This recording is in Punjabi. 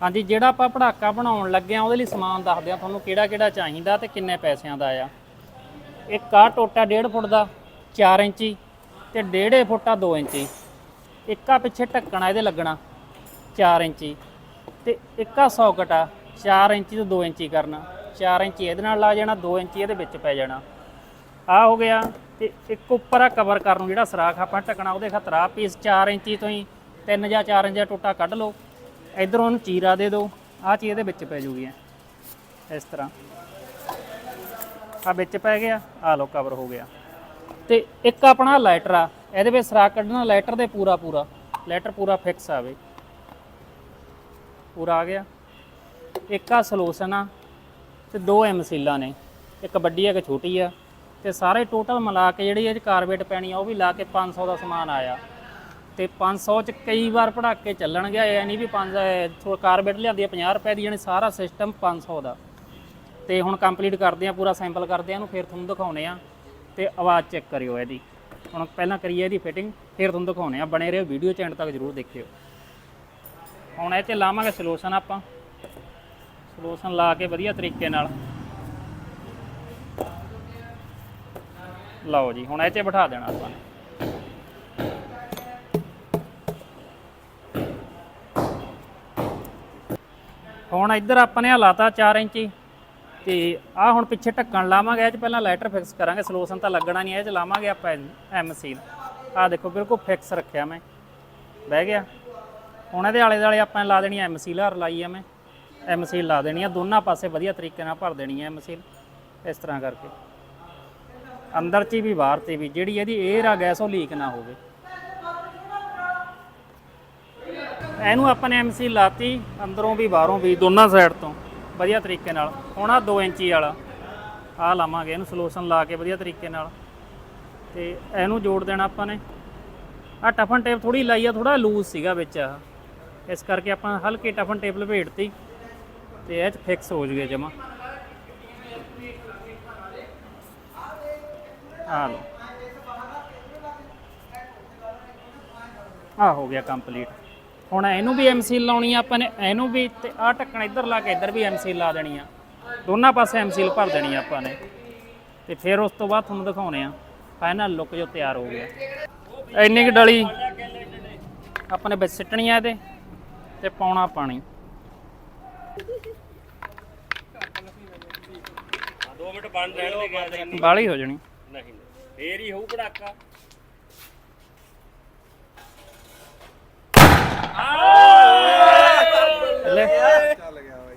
ਹਾਂਜੀ, ਜਿਹੜਾ ਆਪਾਂ ਪੜਾਕਾ ਬਣਾਉਣ ਲੱਗੇ ਆ ਉਹਦੇ ਲਈ ਸਮਾਨ ਦੱਸਦੇ ਆ ਤੁਹਾਨੂੰ ਕਿਹੜਾ ਕਿਹੜਾ ਚਾਹੀਦਾ ਤੇ ਕਿੰਨੇ ਪੈਸਿਆਂ ਦਾ ਆ। ਇੱਕ ਆ ਟੋਟਾ 1.5 ਫੁੱਟ ਦਾ 4 ਇੰਚੀ ਤੇ 1.5 ਫੁੱਟ ਆ 2 ਇੰਚੀ। ਇੱਕ ਆ ਪਿੱਛੇ ਢੱਕਣਾ ਇਹਦੇ ਲੱਗਣਾ 4 ਇੰਚੀ ਤੇ ਇੱਕ ਆ ਸੌਕਟ ਆ 4 ਇੰਚੀ ਤੋਂ 2 ਇੰਚੀ ਕਰਨਾ। 4 ਇੰਚੀ ਇਹਦੇ ਨਾਲ ਲਾ ਜਾਣਾ 2 ਇੰਚੀ ਇਹਦੇ ਵਿੱਚ ਪੈ ਜਾਣਾ। ਆ ਹੋ ਗਿਆ ਤੇ ਇੱਕ ਉੱਪਰ ਆ ਕਵਰ ਕਰਨ ਨੂੰ ਜਿਹੜਾ ਸਰਾਖ ਆਪਾਂ ਢੱਕਣਾ, ਉਹਦੇ ਖਾਤਰ ਆ ਪੀਸ 4 ਇੰਚੀ ਤੋਂ ਹੀ 3 ਜਾਂ 4 ਇੰਚ ਦਾ ਟੋਟਾ ਕੱਢ ਲਓ। ਇਧਰੋਂ ਉਹਨੂੰ ਚੀਰਾ ਦੇ ਦਿਓ। ਆ ਚੀਜ਼ ਇਹਦੇ ਵਿੱਚ ਪੈ ਜੂਗੀ ਇਸ ਤਰ੍ਹਾਂ। ਆ ਵਿੱਚ ਪੈ ਗਿਆ ਆ ਲੋ ਕਵਰ ਹੋ ਗਿਆ। ਤੇ ਇੱਕ ਆਪਣਾ ਲਾਈਟਰ ਆ। ਇਹਦੇ ਵਿੱਚ ਸਰਾਖ ਕੱਢਣਾ ਲਾਈਟਰ ਦੇ ਪੂਰਾ ਪੂਰਾ। ਲਾਈਟਰ ਪੂਰਾ ਫਿਕਸ ਆਵੇ ਪੂਰਾ ਆ ਗਿਆ। ਇੱਕ ਆ ਸੋਲੂਸ਼ਨ ਆ ਤੇ ਦੋ ਐਮਸੀਲਾਂ ਨੇ। ਇੱਕ ਵੱਡੀ ਆ, ਇੱਕ ਛੋਟੀ ਆ। ਤੇ ਸਾਰੇ ਟੋਟਲ ਮਿਲਾ ਕੇ ਜਿਹੜੀ ਇਹ ਕਾਰਬੇਟ ਪੈਣੀ ਆ, ਉਹ ਵੀ ਲਾ ਕੇ 500 ਦਾ ਸਮਾਨ ਆਇਆ। ਤੇ 500 ਚ ਕਈ ਵਾਰ ਪੜਾਕੇ ਚੱਲਣਗੇ। ਇਹ ਨਹੀਂ ਵੀ 5 ਥੋ ਕਾਰਬੇਟ ਲਿਆਂਦੀ ਆ 50 ਰੁਪਏ ਦੀ, ਯਾਨੀ ਸਾਰਾ ਸਿਸਟਮ 500 ਦਾ। ਤੇ ਹੁਣ ਕੰਪਲੀਟ ਕਰਦੇ ਆ, ਪੂਰਾ ਸੈਂਪਲ ਕਰਦੇ ਆ, ਇਹਨੂੰ ਫਿਰ ਤੁਹਾਨੂੰ ਦਿਖਾਉਨੇ ਆ। ਤੇ ਆਵਾਜ਼ ਚੈੱਕ ਕਰਿਓ ਇਹਦੀ। ਹੁਣ ਪਹਿਲਾਂ ਕਰੀਏ ਇਹਦੀ ਫਿਟਿੰਗ ਫਿਰ ਤੁਹਾਨੂੰ ਦਿਖਾਉਨੇ ਆ। ਬਣੇ ਰਹੋ ਵੀਡੀਓ ਚ ਐਂਡ ਤੱਕ ਜਰੂਰ ਦੇਖਿਓ। ਹੁਣ ਇਹ ਤੇ ਲਾਵਾਂਗੇ ਸੋਲੂਸ਼ਨ ਆਪਾਂ। ਸੋਲੂਸ਼ਨ ਲਾ ਕੇ ਵਧੀਆ ਤਰੀਕੇ ਨਾਲ। ਲਓ ਜੀ, ਹੁਣ ਇਹ 'ਚ ਬਿਠਾ ਦੇਣਾ ਆਪਾਂ ਨੇ। ਹੁਣ ਇੱਧਰ ਆਪਾਂ ਨੇ ਹਲਾਤਾ 4 ਇੰਚੀ, ਤੇ ਆ ਹੁਣ ਪਿੱਛੇ ਢੱਕਣ ਲਾਵਾਂਗੇ, ਇਹ 'ਚ ਪਹਿਲਾਂ ਲਾਈਟਰ ਫਿਕਸ ਕਰਾਂਗੇ, ਸਲੋਸਨ ਤਾਂ ਲੱਗਣਾ ਨਹੀਂ, ਇਹ 'ਚ ਲਾਵਾਂਗੇ ਆਪਾਂ ਐਮਸੀ ਆ ਦੇਖੋ, ਬਿਲਕੁਲ ਫਿਕਸ ਰੱਖਿਆ ਮੈਂ। ਬਹਿ ਗਿਆ। ਹੁਣ ਇਹਦੇ ਆਲੇ ਦੁਆਲੇ ਆਪਾਂ ਨੇ ਲਾ ਦੇਣੀ ਐਮਸੀ ਲਾਰ ਲਾਈ ਆ ਮੈਂ। ਐਮਸੀ ਲਾ ਦੇਣੀ ਆ, ਦੋਨਾਂ ਪਾਸੇ ਵਧੀਆ ਤਰੀਕੇ ਨਾਲ ਭਰ ਦੇਣੀ ਆ ਐਮਸੀ ਇਸ ਤਰ੍ਹਾਂ ਕਰਕੇ। ਅੰਦਰ ਚ ਵੀ, ਬਾਹਰ ਤੇ ਵੀ, ਜਿਹੜੀ ਇਹਦੀ 에ਅਰ ਆ ਗੈਸ ਉਹ ਲੀਕ ਨਾ ਹੋਵੇ। ਇਹਨੂੰ ਆਪਾਂ ਨੇ ਐਮਸੀ ਲਾਤੀ, ਅੰਦਰੋਂ ਵੀ ਬਾਹਰੋਂ ਵੀ, ਦੋਨਾਂ ਸਾਈਡ ਤੋਂ, ਵਧੀਆ ਤਰੀਕੇ ਨਾਲ। ਹੁਣ ਆ 2 ਇੰਚੀ ਵਾਲਾ। ਆ ਲਾਵਾਂਗੇ ਇਹਨੂੰ, ਸਲੋਸ਼ਨ ਲਾ ਕੇ ਵਧੀਆ ਤਰੀਕੇ ਨਾਲ। ਤੇ ਇਹਨੂੰ ਜੋੜ ਦੇਣਾ ਆਪਾਂ ਨੇ। ਆ ਟਫਨ ਟੇਪ ਥੋੜੀ ਲਾਈ ਆ ਥੋੜਾ ਲੂਜ਼ ਸੀਗਾ ਵਿੱਚ ਆ। ਇਸ ਕਰਕੇ ਆਪਾਂ ਹਲਕੀ ਟਫਨ ਟੇਪ ਲਪੇਟਤੀ। ਤੇ ਇਹ ਚ ਫਿਕਸ ਹੋ ਜੂਗੇ ਜਮਾ। ਆ ਲਓ। ਆ ਹੋ ਗਿਆ ਕੰਪਲੀਟ ਹੁਣ ਇਹਨੂੰ ਵੀ ਐਮਸੀ ਲਾਉਣੀ ਆ ਆਪਾਂ ਨੇ ਇਹਨੂੰ ਵੀ ਤੇ ਆ ਢੱਕਣ ਇੱਧਰ ਲਾ ਕੇ ਇੱਧਰ ਵੀ ਐਮਸੀ ਲਾ ਦੇਣੀ ਆ। ਦੋਨਾਂ ਪਾਸੇ ਐਮਸੀ ਭਰ ਦੇਣੀ ਆ ਆਪਾਂ ਨੇ। ਤੇ ਫਿਰ ਉਸ ਤੋਂ ਬਾਅਦ ਤੁਹਾਨੂੰ ਦਿਖਾਉਣੇ ਆ। ਫਾਈਨਲ ਲੁੱਕ ਜੋ ਤਿਆਰ ਹੋ ਗਿਆ। ਇੰਨੀ ਕੁ ਡਲੀ ਆਪਾਂ ਨੇ ਵਿੱਚ ਸਿੱਟਣੀ ਆ ਇਹਦੇ ਤੇ ਪਾਉਣਾ ਪਾਣੀ। 2 ਮਿੰਟ ਬੰਦ ਰਹਿਣ ਦੇ ਗਿਆ ਤੇ ਬਾਲੀ ਹੋ ਜਾਣੀ। ਨਹੀਂ ਫੇਰ ਹੀ ਹੋਊ ਪੜਾਕਾ ਲੈ ਚੱਲ ਗਿਆ ਬਾਈ